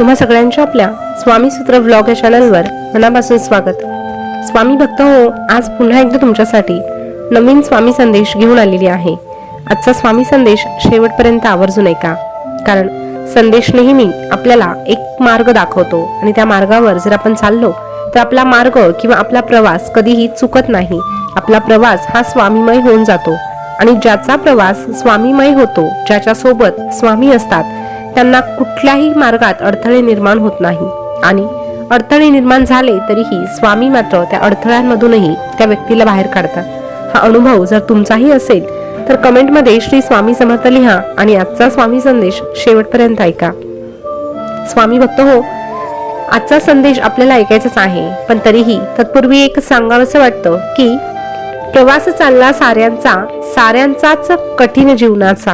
तुम्हा सगळ्यांच्या आपल्या स्वामी सूत्र व्लॉग या चॅनलवर मनापासून स्वागत. स्वामी भक्त हो आज पुन्हा एकदा तुमच्यासाठी नवीन स्वामी संदेश घेऊन आलेली आहे. आजचा स्वामी संदेश शेवटपर्यंत आवर्जून ऐका. कारण संदेश नेहमी आपल्याला एक मार्ग दाखवतो आणि त्या मार्गावर जर आपण चाललो तर आपला मार्ग किंवा आपला प्रवास कधीही चुकत नाही. आपला प्रवास हा स्वामीमय होऊन जातो आणि ज्याचा प्रवास स्वामीमय होतो ज्याच्या सोबत स्वामी असतात त्यांना कुठल्याही मार्गात अडथळे निर्माण होत नाही. आणि अडथळे निर्माण झाले तरीही स्वामी मात्र त्या अडथळ्यांमधूनही त्या व्यक्तीला बाहेर काढतात. हा अनुभव जर तुमचाही असेल तर कमेंटमध्ये श्री स्वामी समर्थ लिहा आणि आजचा स्वामी संदेश शेवटपर्यंत ऐका. स्वामी भक्त हो आजचा संदेश आपल्याला ऐकायचाच आहे पण तरीही तत्पूर्वी एक सांगावंसं वाटतं की प्रवास चालला साऱ्यांचा साऱ्यांचाच कठीण जीवनाचा.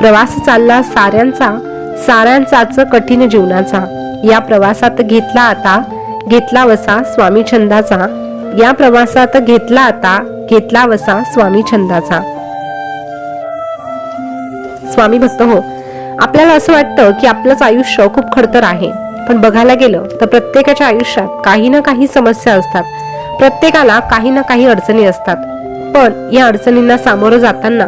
प्रवास चालला साऱ्यांचा साऱ्यांचाच कठीण जीवनाचा. या प्रवासात घेतला आता घेतला वसा स्वामी छंदाचा. या प्रवासात घेतला आता घेतला वसा स्वामी छंदाचा. स्वामी भक्त हो आपल्याला असं वाटतं की आपलंच आयुष्य खूप खडतर आहे. पण बघायला गेलं तर प्रत्येकाच्या आयुष्यात काही ना काही समस्या असतात. प्रत्येकाला काही ना काही अडचणी असतात. पण या अडचणींना सामोरं जाताना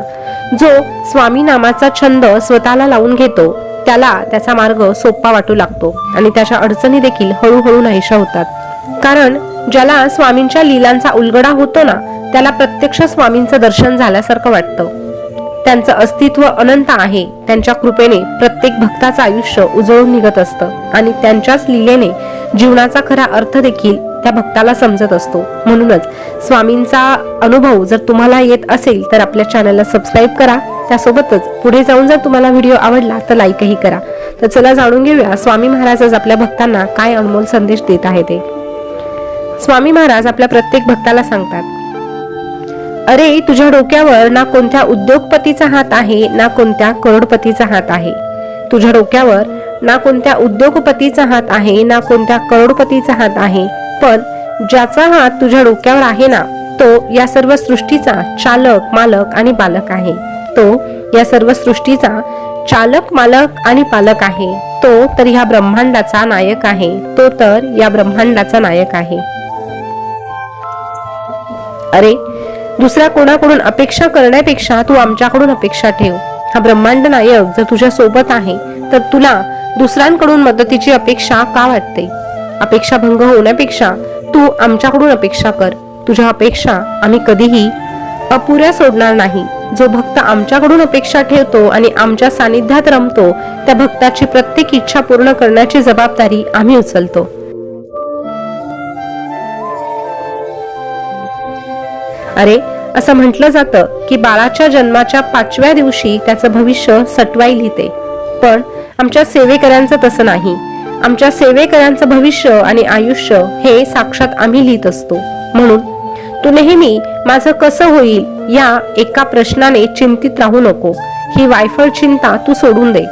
जो स्वामी नामाचा छंद स्वतःला लावून घेतो त्याला त्याचा मार्ग सोपा वाटू लागतो आणि त्याच्या अडचणी देखील हळूहळू नाहीशा होतात. कारण ज्याला स्वामींच्या लीलांचा उलगडा होतो ना त्याला प्रत्यक्ष स्वामींचं दर्शन झाल्यासारखं वाटतं. त्यांचं अस्तित्व अनंत आहे त्यांच्या कृपेने प्रत्येक भक्ताचं आयुष्य उजळून निघत असतं आणि त्यांच्याच लीलेने जीवनाचा खरा अर्थ देखील त्या भक्ताला समजत असतो. म्हणूनच स्वामींचा अनुभव जर तुम्हाला येत असेल तर आपल्या चॅनलला सबस्क्राईब करा त्यासोबतच पुढे जाऊन जर तुम्हाला व्हिडिओ आवडला तर लाईकही करा. तर चला जाणून घेऊया स्वामी महाराज आज आपल्या भक्तांना काय अनमोल संदेश देत आहे ते. स्वामी महाराज आपल्या प्रत्येक भक्ताला सांगतात अरे तुझ्या डोक्यावर ना कोणत्या उद्योगपतीचा हात आहे ना कोणत्या करोडपतीचा हात आहे. तुझ्या डोक्यावर ना कोणत्या उद्योगपतीचा हात आहे ना कोणत्या करोडपतीचा हात आहे. पण ज्याचा हात तुझ्या डोक्यावर आहे ना तो या सर्व सृष्टीचा चालक मालक आणि बालक आहे. तो या सर्व सृष्टीचा चालक मालक आणि पालक आहे. तो तर ह्या ब्रह्मांडाचा नायक आहे. तो तर या ब्रह्मांडाचा नायक आहे. अरे दुसऱ्या कोणाकडून अपेक्षा करण्यापेक्षा तू आमच्याकडून अपेक्षा ठेव. हा ब्रह्मांड नायक जर तुझ्या सोबत आहे तर तुला दुसऱ्यांकडून मदतीची अपेक्षा का वाटते? अपेक्षा भंग होण्यापेक्षा तू आमच्याकडून अपेक्षा कर. तुझ्या अपेक्षा आम्ही कधीही अपुऱ्या सोडणार नाही. जो भक्त आमच्याकडून अपेक्षा ठेवतो आणि आमच्या सानिध्यात रमतो त्या भक्ताची प्रत्येक इच्छा पूर्ण करण्याची जबाबदारी आम्ही उचलतो. अरे असं म्हटलं जातं की बाळाच्या जन्माच्या पाचव्या दिवशी त्याचं भविष्य सटवाई लिहिते. पण आमच्या सेवेकऱ्यांचं तसं नाही. आमच्या सेवेकऱ्यांचं भविष्य आणि आयुष्य हे साक्षात आम्ही लिहित असतो. म्हणून तू नेहमी माझं कसं होईल या एका प्रश्नाने चिंतित राहू नको. ही वायफळ चिंता तू सोडून दे.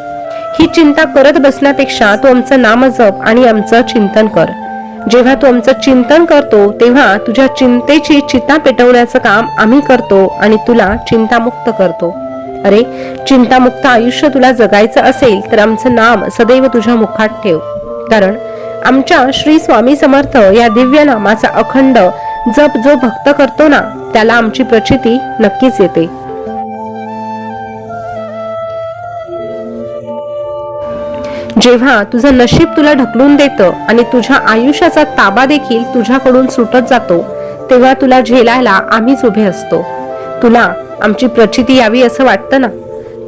ही चिंता करत बसण्यापेक्षा तू आमचं नाम जप आणि आमचं चिंतन कर. जेव्हा तू आमचं चिंतन करतो तेव्हा तुझ्या चिंतेची चिता पेटवण्याचं काम आम्ही करतो आणि तुला चिंतामुक्त करतो. अरे चिंतामुक्त आयुष्य तुला जगायचं असेल तर आमचं नाम सदैव तुझ्या मुखात ठेव. कारण आमच्या श्री स्वामी समर्थ या दिव्य नामाचा अखंड जप जो भक्त करतो ना त्याला आमची प्रचिती नक्कीच येते. जेव्हा तुझं नशीब तुला ढकलून देतं आणि तुझ्या आयुष्याचा ताबा देखील तुझ्याकडून सुटत जातो तेव्हा तुला झेलायला आम्हीच उभे असतो. तुला आमची प्रचिती यावी असं वाटतं ना?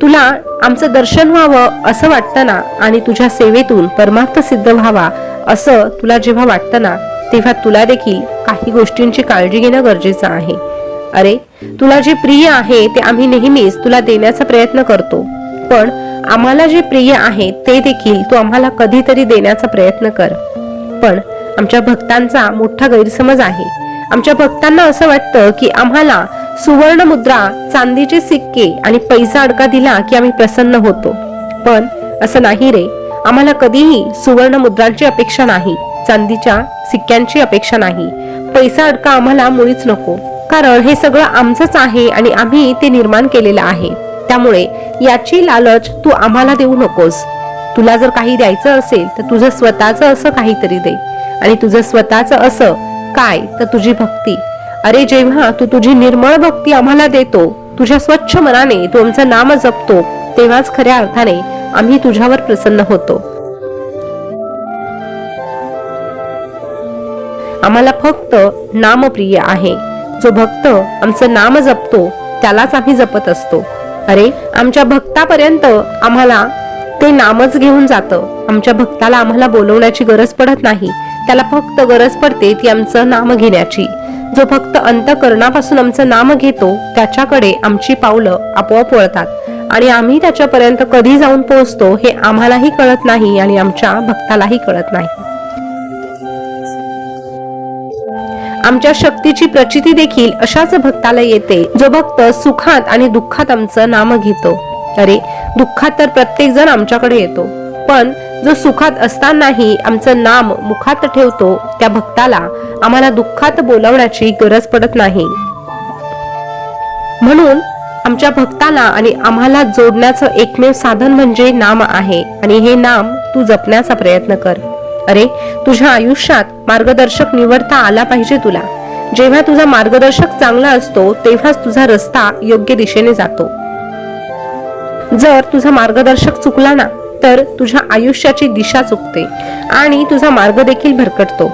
तुला आमचं दर्शन व्हावं असं वाटतं ना? आणि तुझ्या सेवेतून परमार्थ सिद्ध व्हावा असं तुला जेव्हा वाटतं ना तेव्हा तुला देखील काही गोष्टींची काळजी घेणं गरजेचं आहे. अरे तुला जे प्रिय आहे ते आम्ही नेहमीच तुला देण्याचा प्रयत्न करतो. पण आम्हाला जे प्रिय आहे ते देखील तू आम्हाला कधीतरी देण्याचा प्रयत्न कर. पण आमच्या भक्तांचा मोठा गैरसमज आहे. आमच्या भक्तांना असं वाटतं की आम्हाला सुवर्ण मुद्रा चांदीचे सिक्के आणि पैसा अडका दिला की आम्ही प्रसन्न होतो. पण असं नाही रे. आम्हाला कधीही सुवर्ण मुद्रांची अपेक्षा नाही. चांदीच्या सिक्क्यांची अपेक्षा नाही. पैसा अडका आम्हाला मुळीच नको. कारण हे सगळं आमचंच आहे आणि आम्ही ते निर्माण केलेलं आहे. त्यामुळे याची लालच तू आम्हाला देऊ नकोस. तुला जर काही द्यायचं असेल तर तुझं स्वतःचं असं काहीतरी दे. आणि तुझं स्वतःचं असं काय तर तुझी भक्ती. अरे जेव्हा तू तुझी निर्मळ भक्ती आम्हाला देतो तुझ्या स्वच्छ मनाने तू आमचं नाम जपतो तेव्हाच खऱ्या अर्थाने आम्ही तुझ्यावर प्रसन्न होतो. आम्हाला फक्त नामप्रिय आहे. जो भक्त आमचं नाम जपतो त्यालाच आम्ही जपत असतो. अरे आमच्या भक्तापर्यंत आम्हाला ते नामच घेऊन जातं. आमच्या भक्ताला आम्हाला बोलवण्याची गरज पडत नाही. त्याला फक्त गरज पडते ती आमचं नाम घेण्याची. जो फक्त अंतकरणापासून आमचं नाम घेतो त्याच्याकडे आमची पावलं आपोआप वळतात. आणि आम्ही त्याच्यापर्यंत कधी जाऊन पोहोचतो हे आम्हालाही कळत नाही आणि आमच्या भक्तालाही कळत नाही. आमच्या शक्तीची प्रचिती देखील अशाच भक्ताला येते जो भक्त सुखात आणि दुःखात आमचं नाम घेतो. अरे दुःखात तर प्रत्येक जण आमच्याकडे येतो. पण जो सुखात असतानाही आमचं नाम मुखात ठेवतो त्या भक्ताला आम्हाला दुःखात बोलावण्याची गरज पडत नाही. म्हणून आमच्या भक्ताला आणि आम्हाला जोडण्याचं एकमेव साधन म्हणजे नाम आहे आणि हे नाम तू जपण्याचा प्रयत्न कर. अरे तुझ्या आयुष्यात मार्गदर्शक निवडता आला पाहिजे तुला. जेव्हा तुझा मार्गदर्शक चांगला असतो तेव्हाच तुझा रस्ता योग्य दिशेने जातो. जर तुझा मार्गदर्शक चुकला ना तर तुझ्या आयुष्याची दिशा चुकते आणि तुझा मार्ग देखील भरकटतो.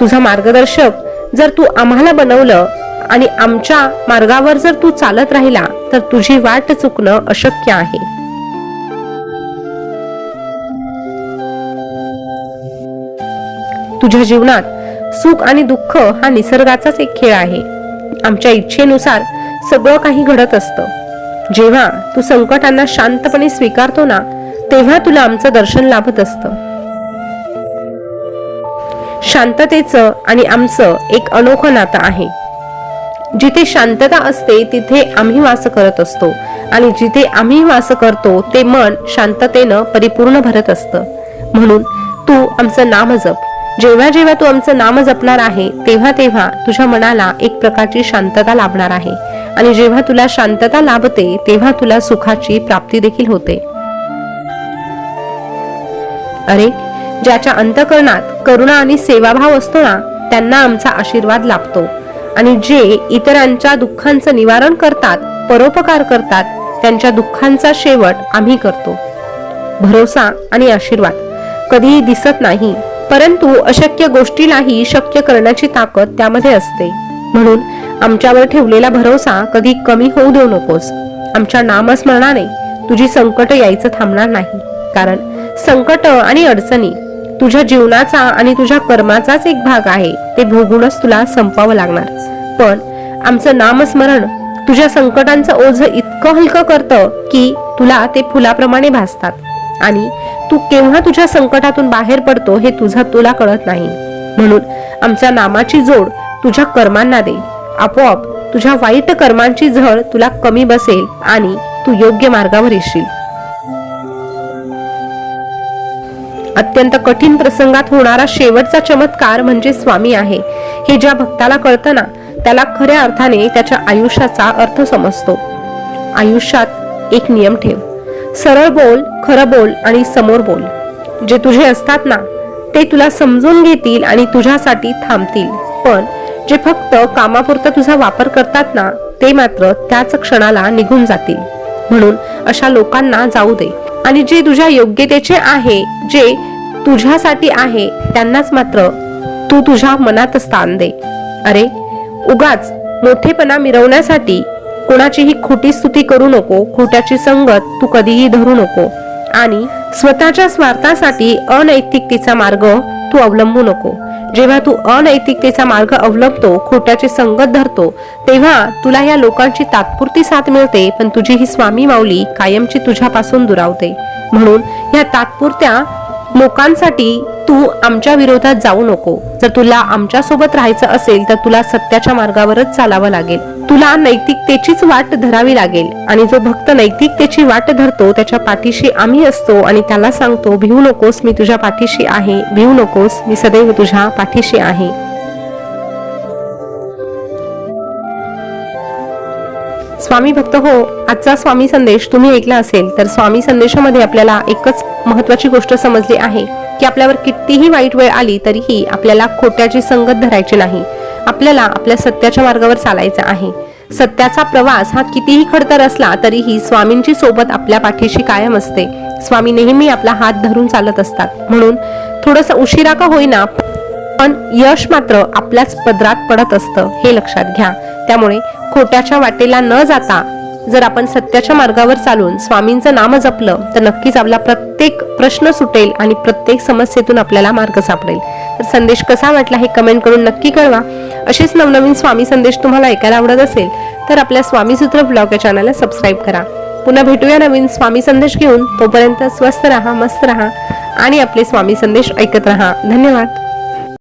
तुझा मार्गदर्शक जर तू आम्हाला बनवलं आणि आमच्या मार्गावर जर तू चालत राहिला तर तुझी वाट चुकणं अशक्य आहे. तुझ्या जीवनात सुख आणि दुःख हा निसर्गाचाच एक खेळ आहे. आमच्या इच्छेनुसार सगळं काही घडत असतं. जेव्हा तू संकटांना शांतपणे स्वीकारतो ना तेव्हा तुला आमचं दर्शन लाभत असतं. शांततेचं आणि आमचं एक अनोखं नातं आहे. जिथे शांतता असते तिथे आम्ही वास करत असतो. आणि जिथे आम्ही वास करतो ते मन शांततेनं परिपूर्ण भरत असतं. म्हणून तू आमचं नाम जप जेव्हा जेव्हा तू आमचं नाम जपणार आहे तेव्हा तेव्हा तुझ्या मनाला एक प्रकारची शांतता लाभणार आहे. आणि जेव्हा तुला शांतता लाभते तेव्हा तुला सुखाची प्राप्ती देखील होते. अरे ज्याच्या अंतकरणात करुणा आणि सेवाभाव असतो ना त्यांना आमचा आशीर्वाद लाभतो. आणि जे इतरांच्या दुःखांचं निवारण करतात परोपकार करतात त्यांच्या दुःखांचा शेवट आम्ही करतो. भरोसा आणि आशीर्वाद कधीही दिसत नाही. परंतु अशक्य गोष्टीलाही शक्य करण्याची ताकद त्यामध्ये असते. म्हणून आमच्यावर ठेवलेला भरोसा कधी कमी होऊ देऊ नकोस. आमच्या नामस्मरणाने तुझी संकट यायचं थांबणार नाही. कारण संकट आणि अडचणी तुझ्या जीवनाचा आणि तुझ्या कर्माचाच एक भाग आहे. ते भोगूनच तुला संपावं लागणार. पण आमचं नामस्मरण तुझ्या संकटांचं ओझ इतकं हलकं करतं की तुला ते फुलाप्रमाणे भासतात. आणि तू केव्हा तुझ्या संकटातून बाहेर पडतो हे तुझा तुला कळत नाही. म्हणून आमच्या नामाची जोड तुझ्या कर्मांना दे. आपोआप तुझ्या वाईट कर्मांची झळ तुला कमी बसेल आणि तू योग्य मार्गावर येशील. अत्यंत कठीण प्रसंगात होणारा शेवटचा चमत्कार म्हणजे स्वामी आहे. हे ज्या भक्ताला कळतं ना त्याला खऱ्या अर्थाने त्याच्या आयुष्याचा अर्थ समजतो. आयुष्यात एक नियम ठेव. सरळ बोल खरं बोल आणि समोर बोल. जे तुझे असतात ना ते तुला समजून घेतील आणि तुझ्यासाठी थांबतील. पण जे फक्त कामापुरता तुझा वापर करतात ना ते मात्र त्याच क्षणाला निघून जातील. म्हणून अशा लोकांना जाऊ दे. आणि जे तुझ्या योग्यतेचे आहे जे तुझ्यासाठी आहे त्यांनाच मात्र तू तुझ्या मनात स्थान दे. अरे उगाच मोठेपणा मिरवण्यासाठी कोणाचीही खोटी स्तुती करू नको खोट्याची संगत तू कधीही धरू नको. आणि स्वतःच्या स्वार्थासाठी अनैतिकतेचा मार्ग तू अवलंबू नको. जेव्हा तू अनैतिकतेचा मार्ग अवलंबतो खोट्याची संगत धरतो तेव्हा तुला या लोकांची तात्पुरती साथ मिळते पण तुझी ही स्वामी माऊली कायमची तुझ्यापासून दुरावते. म्हणून या तात्पुरत्या लोकांसाठी तू आमच्या विरोधात जाऊ नको. जर तुला आमच्यासोबत राहायचं असेल तर तुला सत्याच्या मार्गावरच चालावं लागेल. तुला नैतिकतेचीच वाट धरावी लागेल. आणि जो भक्त नैतिकतेची वाट धरतो त्याच्या पाठीशी आम्ही असतो आणि त्याला सांगतो भिवू नकोस मी तुझ्या पाठीशी आहे. भिवू नकोस मी सदैव तुझ्या पाठीशी आहे. स्वामी भक्त हो आजचा स्वामी संदेश तुम्ही ऐकला असेल तर स्वामी संदेशामध्ये आपल्याला एकच महत्वाची गोष्ट समजली आहे की आपल्यावर कितीही वाईट वेळ आली तरीही आपल्याला खोट्याची संगत धरायची नाही. आपल्याला आपल्या सत्याच्या मार्गावर चालायचं आहे. सत्याचा प्रवास हा कितीही खडतर असला तरीही स्वामींची सोबत आपल्या पाठीशी कायम असते. स्वामी नेहमी आपला हात धरून चालत असतात. म्हणून थोडस उशिरा का होईना पण यश मात्र आपल्याच पदरात पडत असतं हे लक्षात घ्या. त्यामुळे खोट्याच्या वाटेला न जाता जर आपण सत्याच्या मार्गावर चालून स्वामींचं नाम जपलं तर नक्कीच आपला प्रत्येक प्रश्न सुटेल आणि प्रत्येक समस्येतून आपल्याला मार्ग सापडेल. तर संदेश कसा वाटला हे कमेंट करून नक्की कळवा. असेच नवनवीन स्वामी संदेश तुम्हाला ऐकायला आवडत असेल तर आपल्या स्वामी सूत्र ब्लॉग या चॅनलला सबस्क्राईब करा. पुन्हा भेटूया नवीन स्वामी संदेश घेऊन तोपर्यंत स्वस्त राहा मस्त राहा आणि आपले स्वामी संदेश ऐकत राहा. धन्यवाद.